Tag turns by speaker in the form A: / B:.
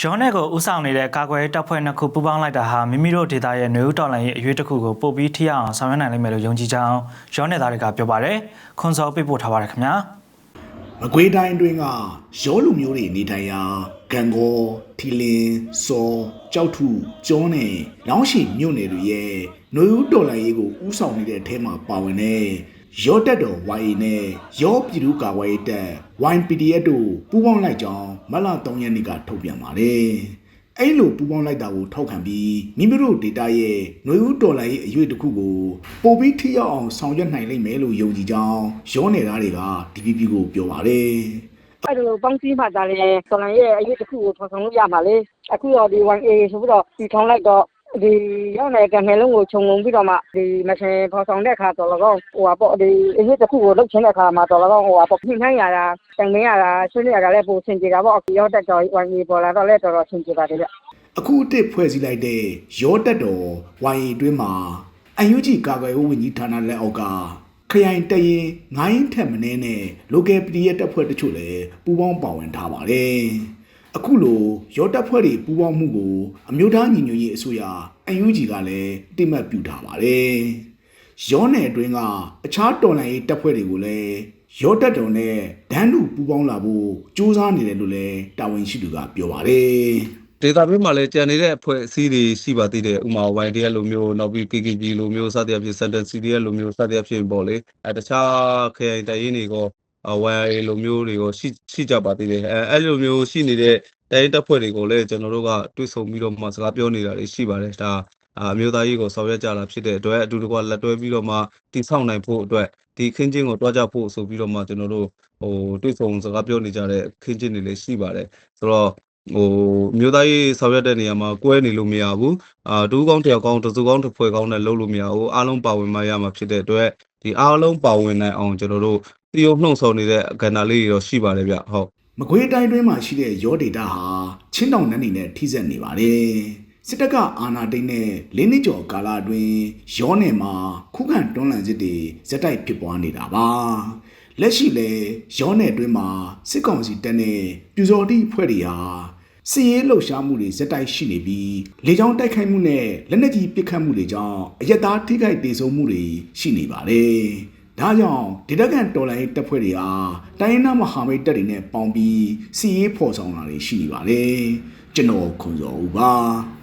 A: ရောနဲ့ကိုဥဆောင်နေတဲ့ကာကွယ်တပ်ဖွဲ့နှစ်ခုပူးပေါင်းလိုက်တာဟာမိမိတို့ဒေသရဲ့နေဦးတော်လှန်ရေးအရေးတစ်ခုကိုပို့ပြီးထိအောင်ဆောင်ရွက်နိုင်လိမ့်မယ်လို့ယုံကြည်ကြောင်းရောနဲ့သားတွေကပြောပါတယ်။ခွန်စောပေးပို့ထားပါတယ်ခင်ဗျာ။
B: မကွေးတိုင်းတွင်းကရောလူမျိုးတွေနေထိုင်ရာကံကောထီလင်းစောကြောက်ထုကျောနဲ့လောင်းရှိမြို့နယ်တွေရဲ့နေဦးတော်လှန်ရေးကိုဥဆောင်နေတဲ့အထက်မှာပါဝင်တဲ့ ရောတက်တော် YA နဲ့ရောပြည်သူ့ကာကွယ်ရေးတပ် YPDF တို့ပူးပေါင်းလိုက်ကြောင်းမတ်လ3ရက်နေ့ကထုတ်ပြန်ပါတယ်။အဲ့လိုပူးပေါင်းလိုက်တာကိုထောက်ခံပြီးမိမိတို့ဒေတာရဲ့ຫນွေဦးတော်လှန်ရေးအရွေတစ်ခုကိုပို့ပြီးထိရောက်အောင်ဆောင်ရွက်နိုင်လိမ့်မယ်လို့ယုံကြည်ကြောင်းရောနယ်သားတွေက DPP ကိုပြောပါတယ်။
C: အဲ့လိုပေါင်းစည်းမှသာလေတော်လန်ရဲ့အရေးတစ်ခုကိုဖော်ဆောင်လို့ရမှာလေအခုတော့ဒီ 1A ဆိုပြီးတော့ဒီထောင်းလိုက်တော့ ဒီရောက်နေတဲ့ကံနှလုံးကိုခြုံငုံပြီးတော့မှဒီမရှင်ဖော်ဆောင်တဲ့အခါတော်လည်းကောင်းဟိုပါပေါ့ဒီအရေးတစ်ခုကိုလှုပ်ချင်တဲ့အခါမှာတော်လည်းကောင်းဟိုပါပေါ့ပြင်နှိုင်းရတာတိုင်မင်းရတာဆွေးနွေးရတာလည်းပိုဆင်ပြေတာပေါ့ရောက်တဲ့တော် 1A ပေါ်လာတော့လည်းတော်တော်ဆင်ပြေပါတယ်ဗျ
B: အခုအစ်စ်ဖွဲ့စည်းလိုက်တဲ့ရောတက်တော်ဝိုင်အတွင်းမှာအန်ယူဂျီကာကွယ်ရေးဝန်ကြီးဌာနလက်အောက်ကခရိုင်တရင်ငိုင်းထက်မင်းနဲ့ local PDF တပ်ဖွဲ့တချို့လည်းပူးပေါင်းပါဝင်ထားပါတယ်။ အခုလိုရောတပ်ဖွဲ့တွေပူးပေါင်းမှုကိုအမျိုးသားညီညွတ်ရေးအစိုးရအန်ယူဂျီကလည်းတိမှတ်ပြုထားပါတယ်။ရောနယ်အတွင်းကအခြားတော်လှန်ရေးတပ်ဖွဲ့တွေကိုလည်းရောတက်တော်နဲ့ဒန်းလူပူးပေါင်းလာဖို့စူးစမ်းနေတယ်လို့လည်းတာဝန်ရှိသူကပြောပါတယ်။
D: ဒေတာဘေးမှာလည်းကြံနေတဲ့အဖွဲ့အစည်းတွေရှိပါသေးတယ်ဥပမာ YDL လိုမျိုးနောက်ပြီး KKG လိုမျိုးစသည်အဖြစ် Center CDL လိုမျိုးစသည်အဖြစ်ပေါ့လေအဲတခြားခရိုင်တိုင်းရင်းတွေက YA လိုမျိုးတွေကိုရှိရှိကြပါသေးတယ်အဲအဲ့လိုမျိုးရှိနေတဲ့တိုင်းတပ်ဖွဲ့တွေကိုလည်းကျွန်တော်တို့ကတွေ့ဆုံပြီးတော့မှစကားပြောနေတာတွေရှိပါတယ်ဒါအမျိုးသားရေးကိုဆောင်ရွက်ကြတာဖြစ်တဲ့အတွက်အတူတကွလက်တွဲပြီးတော့မှတည်ဆောက်နိုင်ဖို့အတွက်ဒီခင်းချင်းကိုတွားကြဖို့ဆိုပြီးတော့မှကျွန်တော်တို့ဟိုတွေ့ဆုံစကားပြောနေကြတဲ့ခင်းချင်းတွေလည်းရှိပါတယ်ဆိုတော့ဟိုမြို့သားရေးဆောင်ရွက်တဲ့နေရာမှာကွဲနေလို့မရဘူးအာတူးကောင်းတယောက်ကောင်းတစုကောင်းတစ်ဖွဲ့ကောင်းနဲ့လုပ်လို့မရဘူးအားလုံးပါဝင်မှရမှာဖြစ်တဲ့အတွက်ဒီအားလုံးပါဝင်နိုင်အောင်ကျွန်တော်တို့ တည်ရုံနှုံဆော်နေတဲ့ကဏ္ဍလေးတွေတော့ရှိပါတယ်ဗျဟုတ်
B: မကွေးတိုင်းတွင်းမှာရှိတဲ့ရောဒေတာဟာချင်းတောင်နန်းနေနဲ့ထိစပ်နေပါတယ်စစ်တပ်ကအာဏာသိမ်းတဲ့လင်းနှစ်ကျော်ကာလအတွင်းရောနယ်မှာခုခံတွန်းလှန်စစ်တွေဇက်တိုက်ဖြစ်ပွားနေတာပါလက်ရှိလဲရောနယ်အတွင်းမှာစစ်ကောင်စီတပ်နဲ့ပြူစော်တိဖွဲ့တွေဟာစစ်ရေးလှုပ်ရှားမှုတွေဇက်တိုက်ရှိနေပြီးလေကြောင်းတိုက်ခိုက်မှုနဲ့လက်နက်ကြီးပစ်ခတ်မှုတွေကြောင့်အရက်သားထိခိုက်ဒေဆုံးမှုတွေရှိနေပါတယ်။ ဒါကြောင့်ဒေသခံတော်လိုင်းတပ်ဖွဲ့တွေဟာတိုင်းရင်းသားမဟာမိတ်တပ်တွေနဲ့ပေါင်းပြီးစီရေးဖော်ဆောင်လာတွေရှိနေပါတယ်။ကျွန်တော်ခွန်စော်ဦးပါ။